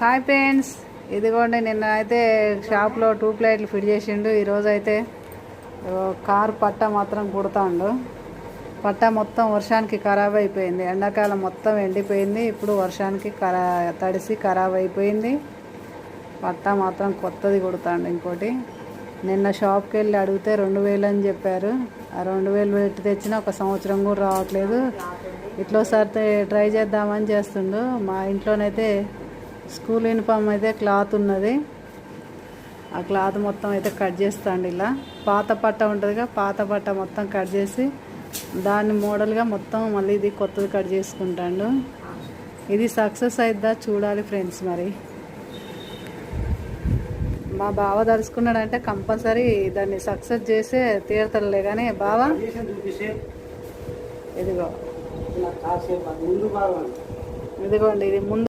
Hi friends. ఇదిగోండి నిన్న అయితే షాప్లో టూ ప్లేట్లు ఫిట్ చేసిండు. ఈరోజు అయితే కారు పట్ట మాత్రం కుడతాండు. పట్ట మొత్తం వర్షానికి ఖరాబ్ అయిపోయింది. ఎండాకాలం మొత్తం ఎండిపోయింది. ఇప్పుడు వర్షానికి ఖరా తడిసి ఖరాబ్ అయిపోయింది. పట్ట మాత్రం కొత్తది కుడతాండు ఇంకోటి. నిన్న షాప్కి వెళ్ళి అడిగితే రెండు వేలు అని చెప్పారు. ఆ రెండు వేలు పెట్టి తెచ్చిన ఒక సంవత్సరం కూడా రావట్లేదు. ఇట్లోసారి ట్రై చేద్దామని చేస్తుండు. మా ఇంట్లోనైతే స్కూల్ యూనిఫామ్ అయితే క్లాత్ ఉన్నది. ఆ క్లాత్ మొత్తం అయితే కట్ చేస్తాండి ఇలా. పాత పట్ట ఉంటుందిగా పాత పట్ట మొత్తం కట్ చేసి దాన్ని మోడల్గా మొత్తం మళ్ళీ ఇది కొత్తది కట్ చేసుకుంటాడు. ఇది సక్సెస్ అయిద్దా చూడాలి ఫ్రెండ్స్ మరి. మా బావ దలుచుకున్నాడంటే కంపల్సరీ దాన్ని సక్సెస్ చేసే తీరతలే కానీ బావ? ఇదిగో. ఇదిగోండి ఇది ముందు